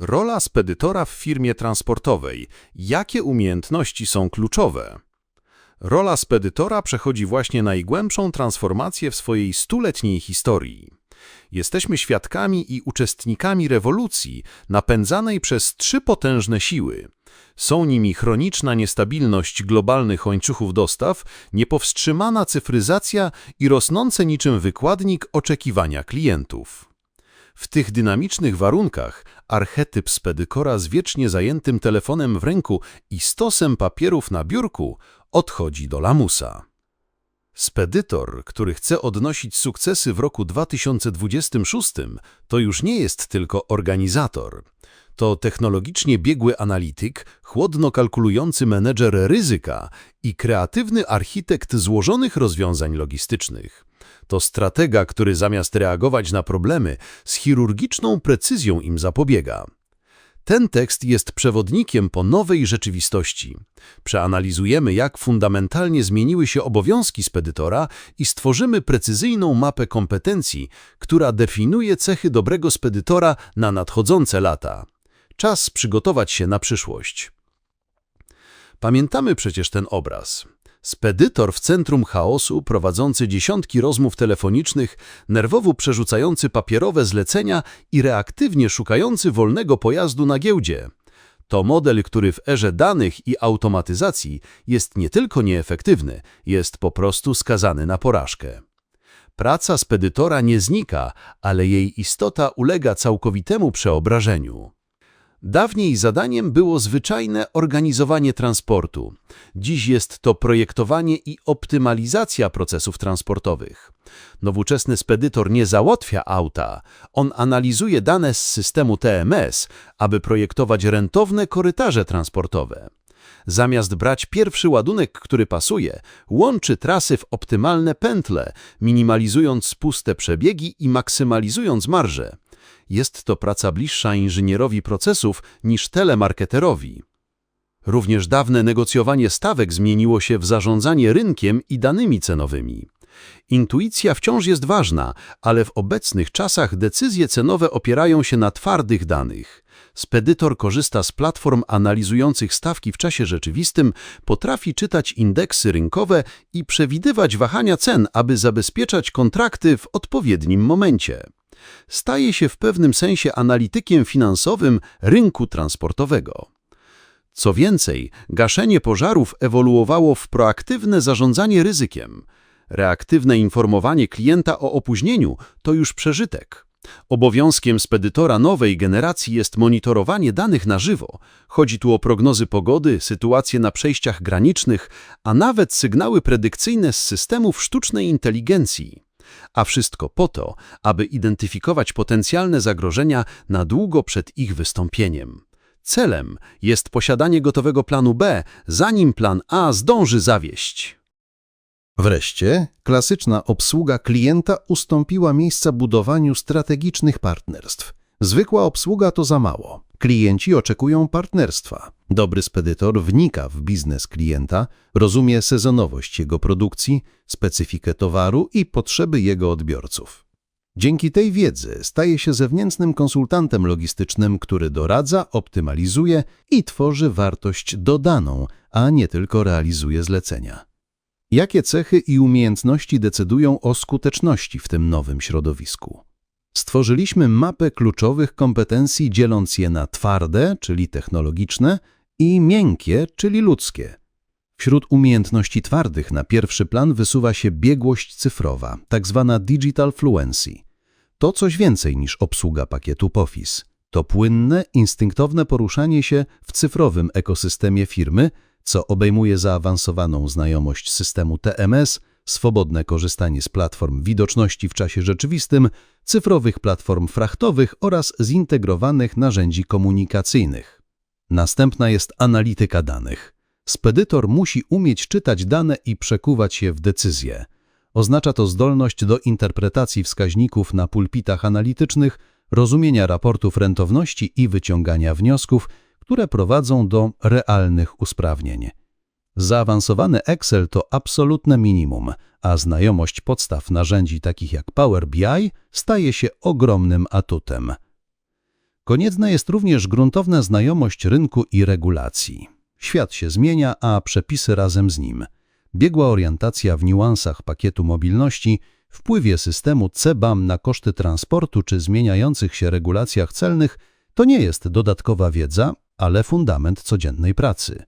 Rola spedytora w firmie transportowej. Jakie umiejętności są kluczowe? Rola spedytora przechodzi właśnie najgłębszą transformację w swojej stuletniej historii. Jesteśmy świadkami i uczestnikami rewolucji napędzanej przez trzy potężne siły. Są nimi chroniczna niestabilność globalnych łańcuchów dostaw, niepowstrzymana cyfryzacja i rosnące niczym wykładnik oczekiwania klientów. W tych dynamicznych warunkach archetyp spedykora z wiecznie zajętym telefonem w ręku i stosem papierów na biurku odchodzi do lamusa. Spedytor, który chce odnosić sukcesy w roku 2026, to już nie jest tylko organizator. To technologicznie biegły analityk, chłodno kalkulujący menedżer ryzyka i kreatywny architekt złożonych rozwiązań logistycznych. To stratega, który zamiast reagować na problemy, z chirurgiczną precyzją im zapobiega. Ten tekst jest przewodnikiem po nowej rzeczywistości. Przeanalizujemy, jak fundamentalnie zmieniły się obowiązki spedytora i stworzymy precyzyjną mapę kompetencji, która definiuje cechy dobrego spedytora na nadchodzące lata. Czas przygotować się na przyszłość. Pamiętamy przecież ten obraz. Spedytor w centrum chaosu, prowadzący dziesiątki rozmów telefonicznych, nerwowo przerzucający papierowe zlecenia i reaktywnie szukający wolnego pojazdu na giełdzie. To model, który w erze danych i automatyzacji jest nie tylko nieefektywny, jest po prostu skazany na porażkę. Praca spedytora nie znika, ale jej istota ulega całkowitemu przeobrażeniu. Dawniej zadaniem było zwyczajne organizowanie transportu. Dziś jest to projektowanie i optymalizacja procesów transportowych. Nowoczesny spedytor nie załatwia auta, on analizuje dane z systemu TMS, aby projektować rentowne korytarze transportowe. Zamiast brać pierwszy ładunek, który pasuje, łączy trasy w optymalne pętle, minimalizując puste przebiegi i maksymalizując marże. Jest to praca bliższa inżynierowi procesów niż telemarketerowi. Również dawne negocjowanie stawek zmieniło się w zarządzanie rynkiem i danymi cenowymi. Intuicja wciąż jest ważna, ale w obecnych czasach decyzje cenowe opierają się na twardych danych. Spedytor korzysta z platform analizujących stawki w czasie rzeczywistym, potrafi czytać indeksy rynkowe i przewidywać wahania cen, aby zabezpieczać kontrakty w odpowiednim momencie staje się w pewnym sensie analitykiem finansowym rynku transportowego. Co więcej, gaszenie pożarów ewoluowało w proaktywne zarządzanie ryzykiem. Reaktywne informowanie klienta o opóźnieniu to już przeżytek. Obowiązkiem spedytora nowej generacji jest monitorowanie danych na żywo. Chodzi tu o prognozy pogody, sytuacje na przejściach granicznych, a nawet sygnały predykcyjne z systemów sztucznej inteligencji a wszystko po to, aby identyfikować potencjalne zagrożenia na długo przed ich wystąpieniem. Celem jest posiadanie gotowego planu B, zanim plan A zdąży zawieść. Wreszcie, klasyczna obsługa klienta ustąpiła miejsca budowaniu strategicznych partnerstw. Zwykła obsługa to za mało. Klienci oczekują partnerstwa. Dobry spedytor wnika w biznes klienta, rozumie sezonowość jego produkcji, specyfikę towaru i potrzeby jego odbiorców. Dzięki tej wiedzy staje się zewnętrznym konsultantem logistycznym, który doradza, optymalizuje i tworzy wartość dodaną, a nie tylko realizuje zlecenia. Jakie cechy i umiejętności decydują o skuteczności w tym nowym środowisku? Stworzyliśmy mapę kluczowych kompetencji, dzieląc je na twarde, czyli technologiczne, i miękkie, czyli ludzkie. Wśród umiejętności twardych na pierwszy plan wysuwa się biegłość cyfrowa, tzw. Tak digital fluency. To coś więcej niż obsługa pakietu POFIS. To płynne, instynktowne poruszanie się w cyfrowym ekosystemie firmy, co obejmuje zaawansowaną znajomość systemu TMS, swobodne korzystanie z platform widoczności w czasie rzeczywistym, cyfrowych platform frachtowych oraz zintegrowanych narzędzi komunikacyjnych. Następna jest analityka danych. Spedytor musi umieć czytać dane i przekuwać je w decyzje. Oznacza to zdolność do interpretacji wskaźników na pulpitach analitycznych, rozumienia raportów rentowności i wyciągania wniosków, które prowadzą do realnych usprawnień. Zaawansowany Excel to absolutne minimum, a znajomość podstaw narzędzi takich jak Power BI staje się ogromnym atutem. Konieczna jest również gruntowna znajomość rynku i regulacji. Świat się zmienia, a przepisy razem z nim. Biegła orientacja w niuansach pakietu mobilności, wpływie systemu CBAM na koszty transportu czy zmieniających się regulacjach celnych to nie jest dodatkowa wiedza, ale fundament codziennej pracy.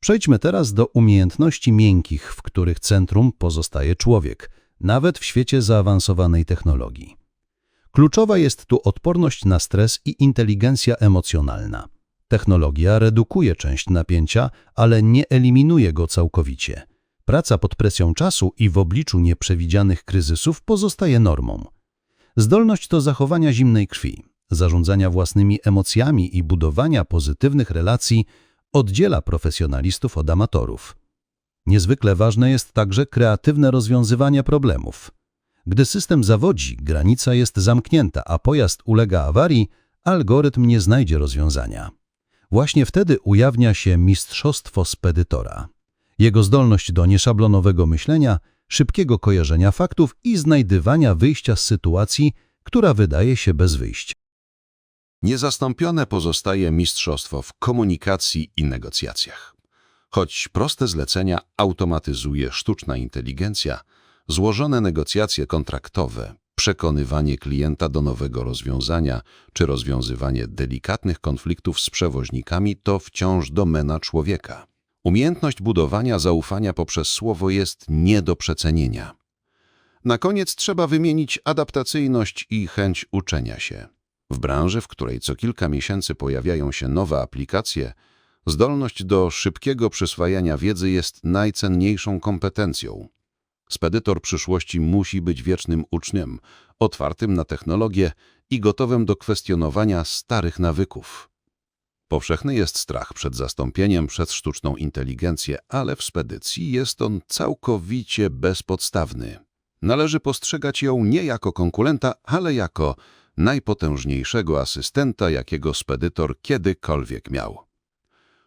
Przejdźmy teraz do umiejętności miękkich, w których centrum pozostaje człowiek, nawet w świecie zaawansowanej technologii. Kluczowa jest tu odporność na stres i inteligencja emocjonalna. Technologia redukuje część napięcia, ale nie eliminuje go całkowicie. Praca pod presją czasu i w obliczu nieprzewidzianych kryzysów pozostaje normą. Zdolność do zachowania zimnej krwi, zarządzania własnymi emocjami i budowania pozytywnych relacji oddziela profesjonalistów od amatorów. Niezwykle ważne jest także kreatywne rozwiązywanie problemów. Gdy system zawodzi, granica jest zamknięta, a pojazd ulega awarii, algorytm nie znajdzie rozwiązania. Właśnie wtedy ujawnia się mistrzostwo spedytora. Jego zdolność do nieszablonowego myślenia, szybkiego kojarzenia faktów i znajdywania wyjścia z sytuacji, która wydaje się bez wyjścia. Niezastąpione pozostaje mistrzostwo w komunikacji i negocjacjach. Choć proste zlecenia automatyzuje sztuczna inteligencja, złożone negocjacje kontraktowe, przekonywanie klienta do nowego rozwiązania czy rozwiązywanie delikatnych konfliktów z przewoźnikami to wciąż domena człowieka. Umiejętność budowania zaufania poprzez słowo jest nie do przecenienia. Na koniec trzeba wymienić adaptacyjność i chęć uczenia się. W branży, w której co kilka miesięcy pojawiają się nowe aplikacje, zdolność do szybkiego przyswajania wiedzy jest najcenniejszą kompetencją. Spedytor przyszłości musi być wiecznym uczniem, otwartym na technologię i gotowym do kwestionowania starych nawyków. Powszechny jest strach przed zastąpieniem przez sztuczną inteligencję, ale w spedycji jest on całkowicie bezpodstawny. Należy postrzegać ją nie jako konkurenta, ale jako najpotężniejszego asystenta, jakiego spedytor kiedykolwiek miał.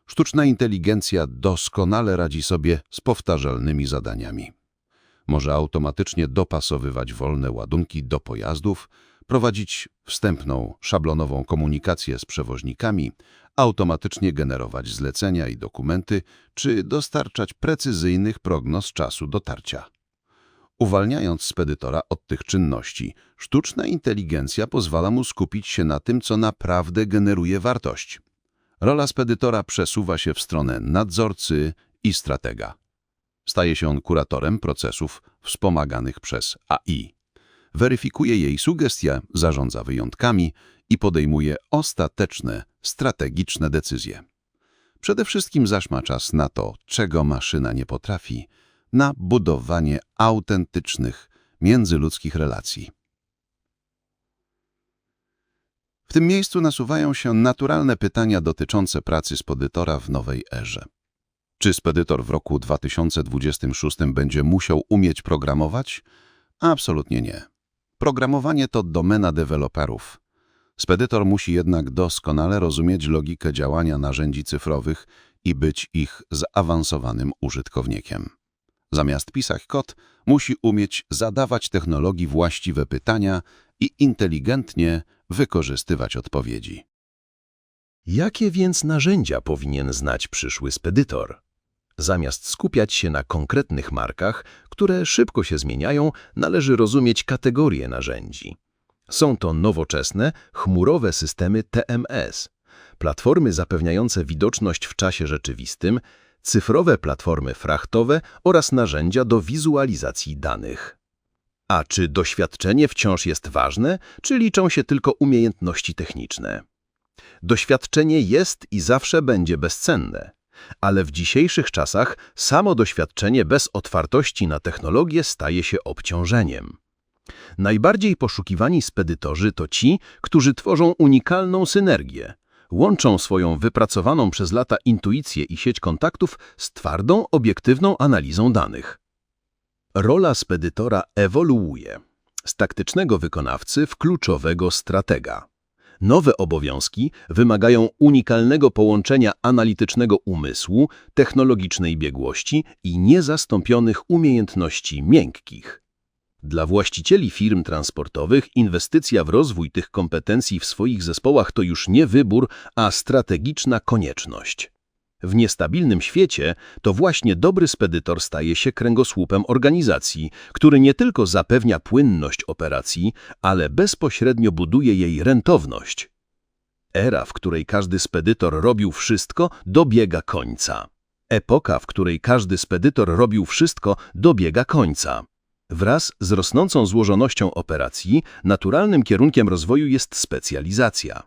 Sztuczna inteligencja doskonale radzi sobie z powtarzalnymi zadaniami. Może automatycznie dopasowywać wolne ładunki do pojazdów, prowadzić wstępną, szablonową komunikację z przewoźnikami, automatycznie generować zlecenia i dokumenty, czy dostarczać precyzyjnych prognoz czasu dotarcia. Uwalniając spedytora od tych czynności, sztuczna inteligencja pozwala mu skupić się na tym, co naprawdę generuje wartość. Rola spedytora przesuwa się w stronę nadzorcy i stratega. Staje się on kuratorem procesów wspomaganych przez AI. Weryfikuje jej sugestie, zarządza wyjątkami i podejmuje ostateczne, strategiczne decyzje. Przede wszystkim zaś ma czas na to, czego maszyna nie potrafi, na budowanie autentycznych, międzyludzkich relacji. W tym miejscu nasuwają się naturalne pytania dotyczące pracy spedytora w nowej erze. Czy spedytor w roku 2026 będzie musiał umieć programować? Absolutnie nie. Programowanie to domena deweloperów. Spedytor musi jednak doskonale rozumieć logikę działania narzędzi cyfrowych i być ich zaawansowanym użytkownikiem. Zamiast pisać kod, musi umieć zadawać technologii właściwe pytania i inteligentnie wykorzystywać odpowiedzi. Jakie więc narzędzia powinien znać przyszły spedytor? Zamiast skupiać się na konkretnych markach, które szybko się zmieniają, należy rozumieć kategorie narzędzi. Są to nowoczesne, chmurowe systemy TMS, platformy zapewniające widoczność w czasie rzeczywistym, cyfrowe platformy frachtowe oraz narzędzia do wizualizacji danych. A czy doświadczenie wciąż jest ważne, czy liczą się tylko umiejętności techniczne? Doświadczenie jest i zawsze będzie bezcenne, ale w dzisiejszych czasach samo doświadczenie bez otwartości na technologię staje się obciążeniem. Najbardziej poszukiwani spedytorzy to ci, którzy tworzą unikalną synergię. Łączą swoją wypracowaną przez lata intuicję i sieć kontaktów z twardą, obiektywną analizą danych. Rola spedytora ewoluuje z taktycznego wykonawcy w kluczowego stratega. Nowe obowiązki wymagają unikalnego połączenia analitycznego umysłu, technologicznej biegłości i niezastąpionych umiejętności miękkich. Dla właścicieli firm transportowych inwestycja w rozwój tych kompetencji w swoich zespołach to już nie wybór, a strategiczna konieczność. W niestabilnym świecie to właśnie dobry spedytor staje się kręgosłupem organizacji, który nie tylko zapewnia płynność operacji, ale bezpośrednio buduje jej rentowność. Era, w której każdy spedytor robił wszystko, dobiega końca. Epoka, w której każdy spedytor robił wszystko, dobiega końca. Wraz z rosnącą złożonością operacji, naturalnym kierunkiem rozwoju jest specjalizacja.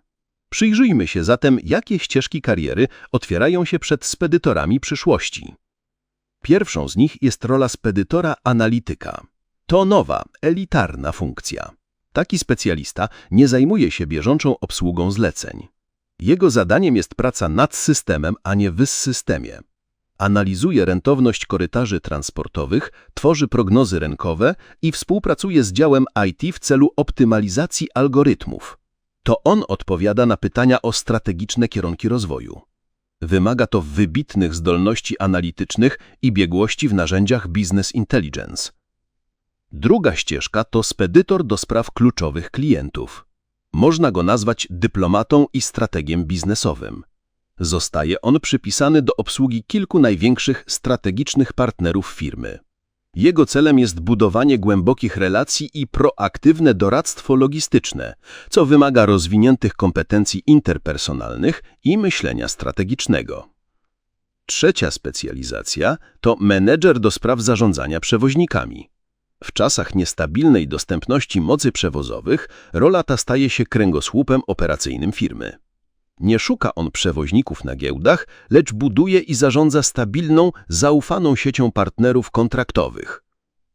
Przyjrzyjmy się zatem, jakie ścieżki kariery otwierają się przed spedytorami przyszłości. Pierwszą z nich jest rola spedytora analityka. To nowa, elitarna funkcja. Taki specjalista nie zajmuje się bieżączą obsługą zleceń. Jego zadaniem jest praca nad systemem, a nie w systemie. Analizuje rentowność korytarzy transportowych, tworzy prognozy rynkowe i współpracuje z działem IT w celu optymalizacji algorytmów. To on odpowiada na pytania o strategiczne kierunki rozwoju. Wymaga to wybitnych zdolności analitycznych i biegłości w narzędziach business intelligence. Druga ścieżka to spedytor do spraw kluczowych klientów. Można go nazwać dyplomatą i strategiem biznesowym. Zostaje on przypisany do obsługi kilku największych strategicznych partnerów firmy. Jego celem jest budowanie głębokich relacji i proaktywne doradztwo logistyczne, co wymaga rozwiniętych kompetencji interpersonalnych i myślenia strategicznego. Trzecia specjalizacja to menedżer do spraw zarządzania przewoźnikami. W czasach niestabilnej dostępności mocy przewozowych rola ta staje się kręgosłupem operacyjnym firmy. Nie szuka on przewoźników na giełdach, lecz buduje i zarządza stabilną, zaufaną siecią partnerów kontraktowych.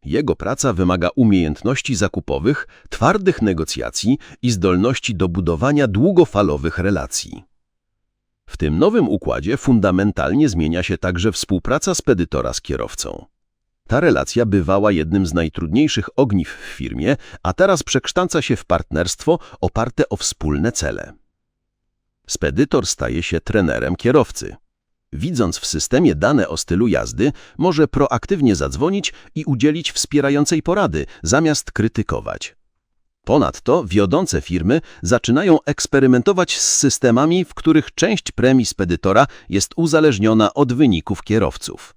Jego praca wymaga umiejętności zakupowych, twardych negocjacji i zdolności do budowania długofalowych relacji. W tym nowym układzie fundamentalnie zmienia się także współpraca spedytora z kierowcą. Ta relacja bywała jednym z najtrudniejszych ogniw w firmie, a teraz przekształca się w partnerstwo oparte o wspólne cele. Spedytor staje się trenerem kierowcy. Widząc w systemie dane o stylu jazdy, może proaktywnie zadzwonić i udzielić wspierającej porady, zamiast krytykować. Ponadto wiodące firmy zaczynają eksperymentować z systemami, w których część premii spedytora jest uzależniona od wyników kierowców.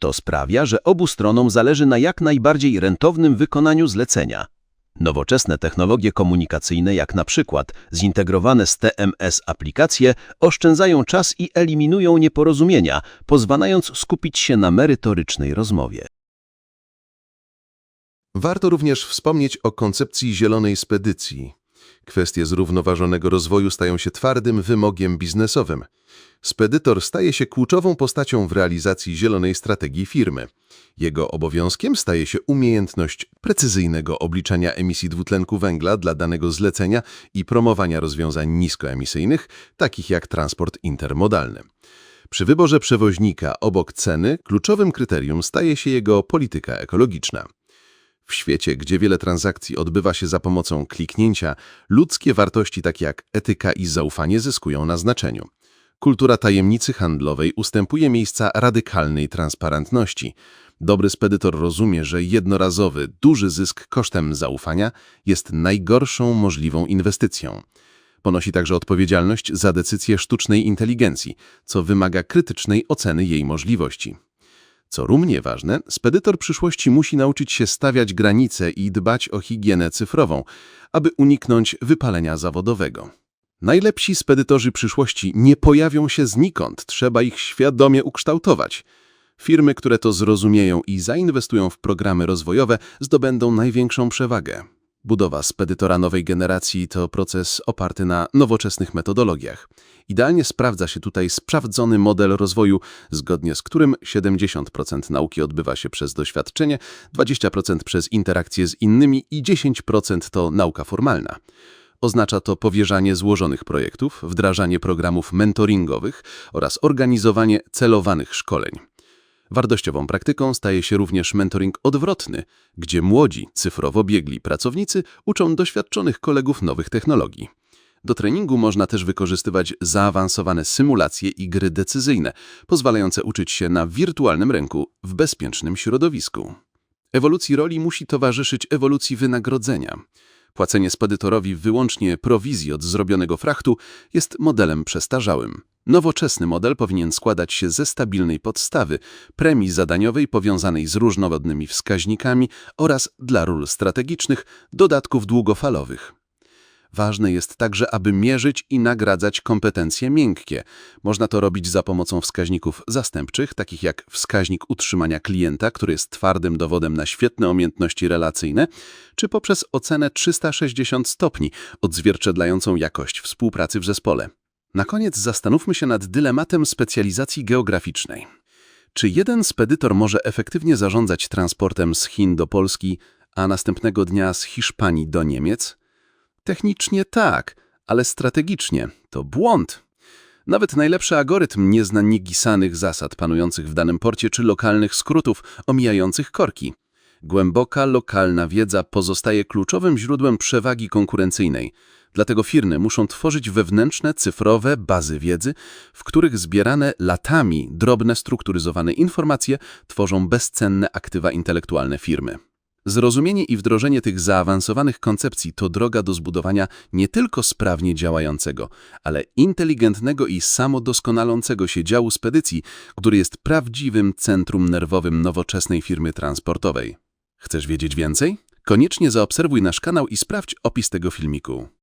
To sprawia, że obu stronom zależy na jak najbardziej rentownym wykonaniu zlecenia. Nowoczesne technologie komunikacyjne, jak na przykład zintegrowane z TMS aplikacje, oszczędzają czas i eliminują nieporozumienia, pozwalając skupić się na merytorycznej rozmowie. Warto również wspomnieć o koncepcji zielonej spedycji. Kwestie zrównoważonego rozwoju stają się twardym wymogiem biznesowym. Spedytor staje się kluczową postacią w realizacji zielonej strategii firmy. Jego obowiązkiem staje się umiejętność precyzyjnego obliczania emisji dwutlenku węgla dla danego zlecenia i promowania rozwiązań niskoemisyjnych, takich jak transport intermodalny. Przy wyborze przewoźnika obok ceny kluczowym kryterium staje się jego polityka ekologiczna. W świecie, gdzie wiele transakcji odbywa się za pomocą kliknięcia, ludzkie wartości takie jak etyka i zaufanie zyskują na znaczeniu. Kultura tajemnicy handlowej ustępuje miejsca radykalnej transparentności. Dobry spedytor rozumie, że jednorazowy, duży zysk kosztem zaufania jest najgorszą możliwą inwestycją. Ponosi także odpowiedzialność za decyzję sztucznej inteligencji, co wymaga krytycznej oceny jej możliwości. Co równie ważne, spedytor przyszłości musi nauczyć się stawiać granice i dbać o higienę cyfrową, aby uniknąć wypalenia zawodowego. Najlepsi spedytorzy przyszłości nie pojawią się znikąd, trzeba ich świadomie ukształtować. Firmy, które to zrozumieją i zainwestują w programy rozwojowe, zdobędą największą przewagę. Budowa spedytora nowej generacji to proces oparty na nowoczesnych metodologiach. Idealnie sprawdza się tutaj sprawdzony model rozwoju, zgodnie z którym 70% nauki odbywa się przez doświadczenie, 20% przez interakcje z innymi i 10% to nauka formalna. Oznacza to powierzanie złożonych projektów, wdrażanie programów mentoringowych oraz organizowanie celowanych szkoleń. Wartościową praktyką staje się również mentoring odwrotny, gdzie młodzi, cyfrowo biegli pracownicy uczą doświadczonych kolegów nowych technologii. Do treningu można też wykorzystywać zaawansowane symulacje i gry decyzyjne, pozwalające uczyć się na wirtualnym rynku w bezpiecznym środowisku. Ewolucji roli musi towarzyszyć ewolucji wynagrodzenia. Płacenie spedytorowi wyłącznie prowizji od zrobionego frachtu jest modelem przestarzałym. Nowoczesny model powinien składać się ze stabilnej podstawy, premii zadaniowej powiązanej z różnorodnymi wskaźnikami oraz, dla ról strategicznych, dodatków długofalowych. Ważne jest także, aby mierzyć i nagradzać kompetencje miękkie. Można to robić za pomocą wskaźników zastępczych, takich jak wskaźnik utrzymania klienta, który jest twardym dowodem na świetne umiejętności relacyjne, czy poprzez ocenę 360 stopni, odzwierciedlającą jakość współpracy w zespole. Na koniec zastanówmy się nad dylematem specjalizacji geograficznej. Czy jeden spedytor może efektywnie zarządzać transportem z Chin do Polski, a następnego dnia z Hiszpanii do Niemiec? Technicznie tak, ale strategicznie to błąd. Nawet najlepszy algorytm nie zna niegisanych zasad panujących w danym porcie czy lokalnych skrótów omijających korki. Głęboka lokalna wiedza pozostaje kluczowym źródłem przewagi konkurencyjnej. Dlatego firmy muszą tworzyć wewnętrzne, cyfrowe bazy wiedzy, w których zbierane latami drobne, strukturyzowane informacje tworzą bezcenne aktywa intelektualne firmy. Zrozumienie i wdrożenie tych zaawansowanych koncepcji to droga do zbudowania nie tylko sprawnie działającego, ale inteligentnego i samodoskonalącego się działu spedycji, który jest prawdziwym centrum nerwowym nowoczesnej firmy transportowej. Chcesz wiedzieć więcej? Koniecznie zaobserwuj nasz kanał i sprawdź opis tego filmiku.